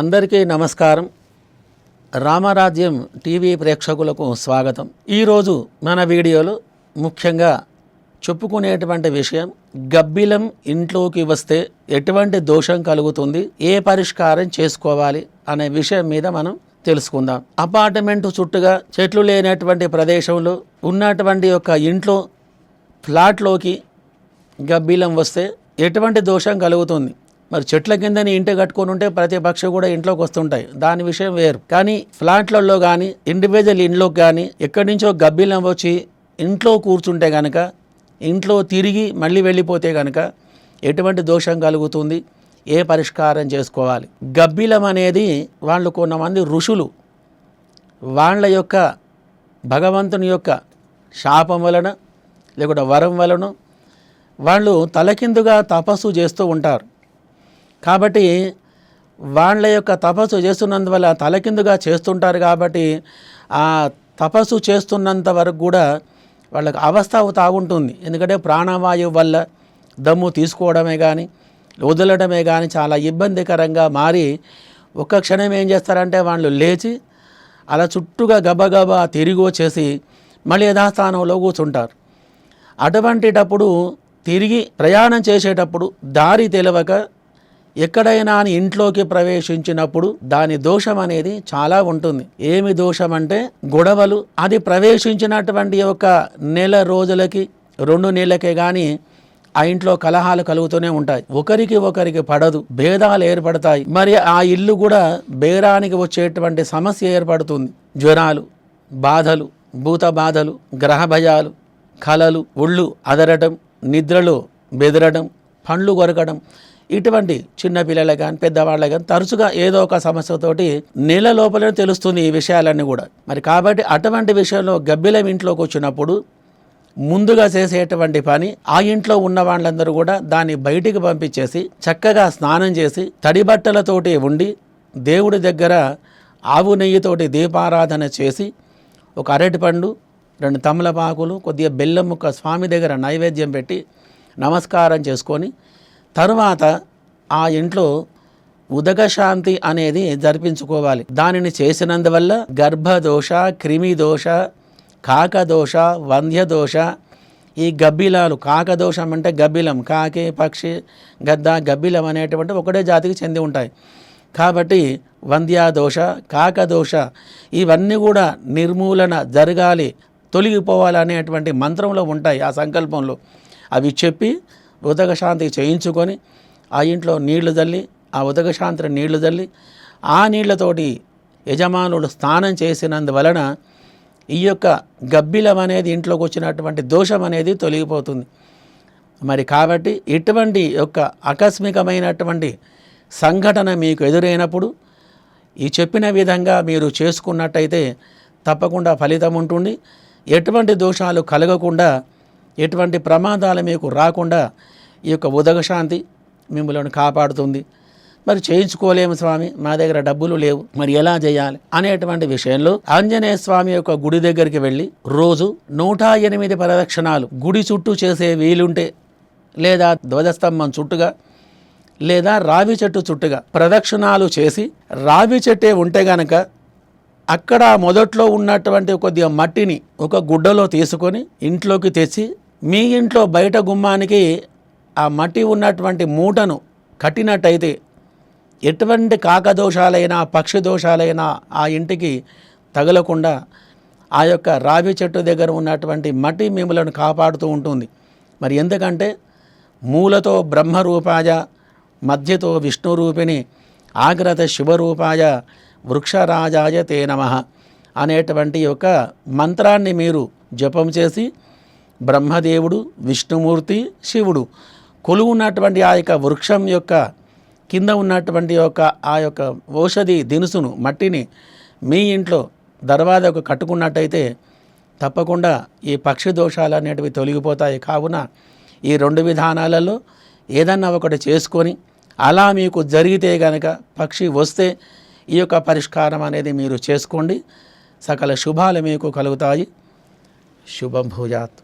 అందరికీ నమస్కారం. రామరాజ్యం టీవీ ప్రేక్షకులకు స్వాగతం. ఈరోజు మన వీడియోలో ముఖ్యంగా చెప్పుకునేటువంటి విషయం గబ్బిలం ఇంట్లోకి వస్తే ఎటువంటి దోషం కలుగుతుంది ఏ పరిష్కారం చేసుకోవాలి అనే విషయం మీద మనం తెలుసుకుందాం. అపార్ట్మెంట్ చుట్టూగా చెట్లు లేనటువంటి ప్రదేశంలో ఉన్నటువంటి యొక్క ఇంట్లో ఫ్లాట్లోకి గబ్బిలం వస్తే ఎటువంటి దోషం కలుగుతుంది? మరి చెట్ల కిందని ఇంటి కట్టుకొని ఉంటే ప్రతి పక్షి కూడా ఇంట్లోకి వస్తుంటాయి. దాని విషయం వేరు. కానీ ఫ్లాట్లలో కానీ ఇండివిజువల్ ఇంట్లోకి కానీ ఎక్కడి నుంచో గబ్బిలం వచ్చి ఇంట్లో కూర్చుంటే కనుక ఇంట్లో తిరిగి మళ్ళీ వెళ్ళిపోతే కనుక ఎటువంటి దోషం కలుగుతుంది? ఏ పరిష్కారం చేసుకోవాలి? గబ్బిలం అనేది వాళ్ళు కొంతమంది ఋషులు. వాళ్ళ యొక్క భగవంతుని యొక్క శాపం వలన లేకుంటే వరం వలన వాళ్ళు తలకిందుగా తపస్సు చేస్తూ ఉంటారు. కాబట్టి వాళ్ళ యొక్క తపస్సు చేస్తున్నందువల్ల తలకిందుగా చేస్తుంటారు కాబట్టి ఆ తపస్సు చేస్తున్నంత వరకు కూడా వాళ్ళకి అవస్థ తాగుంటుంది ఎందుకంటే ప్రాణవాయువు వల్ల దమ్ము తీసుకోవడమే కానీ వదలడమే కానీ చాలా ఇబ్బందికరంగా మారి ఒక్క క్షణం ఏం చేస్తారంటే వాళ్ళు లేచి అలా చుట్టూగా గబగబా తిరిగి వచ్చేసి మళ్ళీ యథాస్థానంలో కూర్చుంటారు. అటువంటిటప్పుడు తిరిగి ప్రయాణం చేసేటప్పుడు దారి తెలియక ఎక్కడైనా అని ఇంట్లోకి ప్రవేశించినప్పుడు దాని దోషం అనేది చాలా ఉంటుంది. ఏమి దోషం అంటే గొడవలు. అది ప్రవేశించినటువంటి ఒక నెల రోజులకి రెండు నెలలకే కానీ ఆ ఇంట్లో కలహాలు కలుగుతూనే ఉంటాయి. ఒకరికి ఒకరికి పడదు. భేదాలు ఏర్పడతాయి. మరి ఆ ఇల్లు కూడా బేరానికి వచ్చేటువంటి సమస్య ఏర్పడుతుంది. జ్వరాలు బాధలు భూత బాధలు గ్రహ భయాలు కలలు ఒళ్ళు అదరటం నిద్రలో బెదరడం పండ్లు కొరకడం ఇటువంటి చిన్న పిల్లలు కానీ పెద్దవాళ్ళ కానీ తరచుగా ఏదో ఒక సమస్యతోటి నెల లోపలనే తెలుస్తుంది ఈ విషయాలన్నీ కూడా. మరి కాబట్టి అటువంటి విషయంలో గబ్బిలం ఇంట్లోకి వచ్చినప్పుడు ముందుగా చేసేటువంటి పని ఆ ఇంట్లో ఉన్న వాళ్ళందరూ కూడా దాన్ని బయటికి పంపించేసి చక్కగా స్నానం చేసి తడి బట్టలతోటి ఉండి దేవుడి దగ్గర ఆవు నెయ్యితోటి దీపారాధన చేసి ఒక అరటిపండు రెండు తమలపాకులు కొద్దిగా బెల్లం ముక్క స్వామి దగ్గర నైవేద్యం పెట్టి నమస్కారం చేసుకొని తరువాత ఆ ఇంట్లో ఉదక శాంతి అనేది జరిపించుకోవాలి. దానిని చేసినందువల్ల గర్భదోష క్రిమిదోష కాకదోష వంధ్యదోష ఈ గబ్బిలాలు కాకదోషం అంటే గబ్బిలం కాకి పక్షి గద్ద గబ్బిలం అనేటువంటి ఒకటే జాతికి చెంది ఉంటాయి. కాబట్టి వంధ్యాదోష కాకదోష ఇవన్నీ కూడా నిర్మూలన జరగాలి తొలగిపోవాలనేటువంటి మంత్రంలో ఉంటాయి ఆ సంకల్పంలో. అవి చెప్పి ఉదక శాంతి చేయించుకొని ఆ ఇంట్లో నీళ్ళు చల్లి ఆ ఉదక శాంతి నీళ్ళు చల్లి ఆ నీళ్ళతోటి యజమానుడు స్నానం చేసినందువలన ఈ యొక్క గబ్బిలం అనేది ఇంట్లోకి వచ్చినటువంటి దోషం అనేది తొలగిపోతుంది. మరి కాబట్టి ఇటువంటి యొక్క ఆకస్మికమైనటువంటి సంఘటన మీకు ఎదురైనప్పుడు ఈ చెప్పిన విధంగా మీరు చేసుకున్నట్టయితే తప్పకుండా ఫలితం ఉంటుంది. ఎటువంటి దోషాలు కలగకుండా ఎటువంటి ప్రమాదాలు మీకు రాకుండా ఈ యొక్క ఉదగశాంతి మిమ్మల్ని కాపాడుతుంది. మరి చేయించుకోలేము స్వామి మా దగ్గర డబ్బులు లేవు మరి ఎలా చేయాలి అనేటువంటి విషయంలో ఆంజనేయ స్వామి యొక్క గుడి దగ్గరికి వెళ్ళి రోజు నూట ఎనిమిది ప్రదక్షిణాలు గుడి చుట్టూ చేసే వీలుంటే లేదా ధ్వజస్తంభం చుట్టుగా లేదా రావి చెట్టు చుట్టుగా ప్రదక్షిణాలు చేసి రావి చెట్టే ఉంటే గనక అక్కడ మొదట్లో ఉన్నటువంటి కొద్దిగా మట్టిని ఒక గుడ్డలో తీసుకొని ఇంట్లోకి తెచ్చి మీ ఇంట్లో బయట గుమ్మానికి ఆ మట్టి ఉన్నటువంటి మూటను కట్టినట్టయితే ఎటువంటి కాకదోషాలైనా పక్షి దోషాలైనా ఆ ఇంటికి తగలకుండా ఆ యొక్క రావి చెట్టు దగ్గర ఉన్నటువంటి మట్టి మిమ్మలను కాపాడుతూ ఉంటుంది. మరి ఎందుకంటే మూలతో బ్రహ్మరూపాయ మధ్యతో విష్ణురూపిణి ఆగ్రత శివరూపాయ వృక్షరాజాయ తే నమ అనేటువంటి యొక్క మంత్రాన్ని మీరు జపం చేసి బ్రహ్మదేవుడు విష్ణుమూర్తి శివుడు. కొలువు ఉన్నటువంటి ఆ యొక్క వృక్షం యొక్క కింద ఉన్నటువంటి యొక్క ఆ యొక్క ఔషధి దినుసును మట్టిని మీ ఇంట్లో దర్వాజకు కట్టుకున్నట్టయితే తప్పకుండా ఈ పక్షి దోషాలు అనేటివి తొలగిపోతాయి. కావున ఈ రెండు విధానాలలో ఏదన్నా ఒకటి చేసుకొని అలా మీకు జరిగితే గనక పక్షి వస్తే ఈ యొక్క పరిష్కారం అనేది మీరు చేసుకోండి. సకల శుభాలు మీకు కలుగుతాయి. శుభభూజాత్